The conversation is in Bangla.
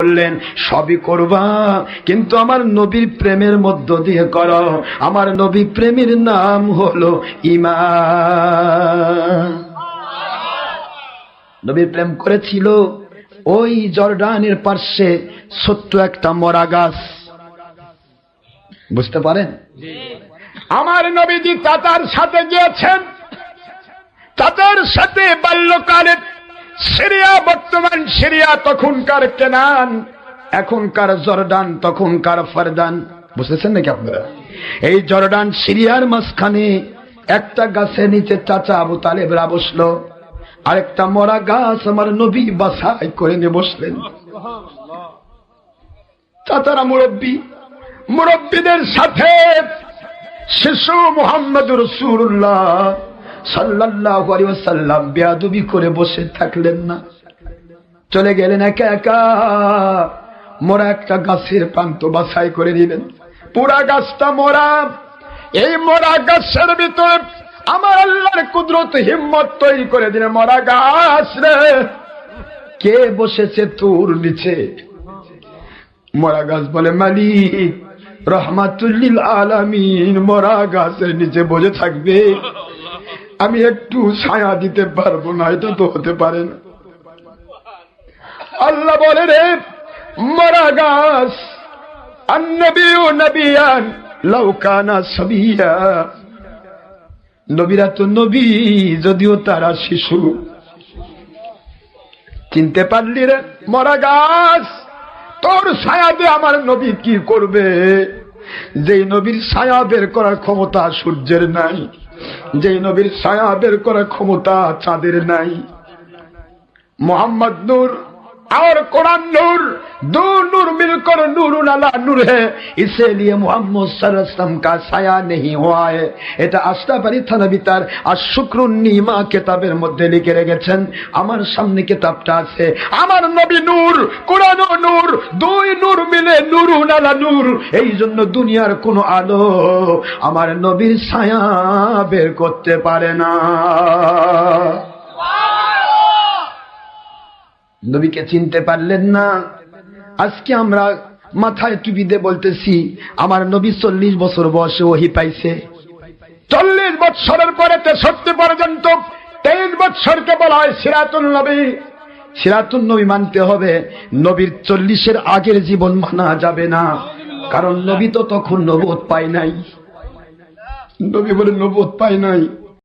বললেন, সবই করবা, কিন্তু আমার নবীর প্রেমের মধ্য দিয়ে কর। আমার নবী প্রেমের নাম হলো ইমা নবীর প্রেম করেছিল ওই জর্ডানের পার্শ্বে ছোট্ট একটা মরা গাছ। বুঝতে পারেন? আমার নবীজি চাচার সাথে গিয়েছেন। চাচার সাথে বাল্যকালে সিরিয়া, বর্তমান সিরিয়া তখনকার কেনান, এখনকার জর্ডান, তখনকার ফারদান বুঝতেছেন নাকি আপনারা? এই জর্ডান সিরিয়ার মাঝখানে একটা গাছের নিচে চাচা আবু তালেবরা বসল, আরেকটা মরা গাছ আমার নবী বাসায় করে নিয়ে বসলেন। চাচারা মুরব্বী, মুরব্বীদের সাথে শিশু মোহাম্মদ রসুল্লাহ সাল্লাল্লাহু আলাইহি ওয়াসাল্লাম বেয়াদবি করে বসে থাকলেন না। চলে গেলেন একা একা। মোরা একটা গাছের প্রান্ত বাছাই করে দিলেন পুরা গাছটা মোরা। এই মোরা গাছের ভিতরে আমার আল্লাহর কুদরত হিম্মত তৈরি করে দিলেন, মরা গাছ রে, কে বসেছে তোর নিচে? মরা গাছ বলে, মালিক রহমাতুল্লিল আলামিন, মরা গাছের নিচে বসে থাকবে। আমি একটু ছায়া দিতে পারব না, এটা তো হতে পারে না। আল্লাহ বলে রে মরা গাছ নবীরা তো নবী, যদিও তারা শিশু। চিনতে পারলি রে, মরা গাছ, তোর ছায়াতে আমার নবী কি করবে? যেই নবীর ছায়া বের করার ক্ষমতা সূর্যের নাই। যে নবীর ছায়া বের করার ক্ষমতা চাঁদের নাই। মোহাম্মদ নূর और कुरान नूर दो नूर मिलकर नूर अला नूर है इसीलिए मोहम्मद सरसम का साया नहीं हुआ है এটা আশরাফ থানবী তার আর শুক্রুন নিমা কিতাবের মধ্যে লিখে রেখেছেন আমার সামনে কিতাবটা আছে আমার নবী নূর কোরআন ও নূর দুই নূর মিলে নূরুন আলা নূর এই জন্য দুনিয়ার কোনো আলো আমার নবীর ছায়া বের করতে পারে না নবীকে চিনতে পারলেন না। আজকে আমরা মাথায় টুপি দিয়ে বলতেছি, আমার নবী চল্লিশ বছর বয়সে ওহি পাইছে। চল্লিশ বৎসরের পরে তেষট্টি পর্যন্ত তেইশ বৎসরকে বলা হয় সিরাতুল নবী। সিরাতুল নবী মানতে হবে, নবীর চল্লিশের আগের জীবন মানা যাবে না। কারণ নবী তো তখন নবোধ পায় নাই। নবী বলে নবোধ পায় নাই।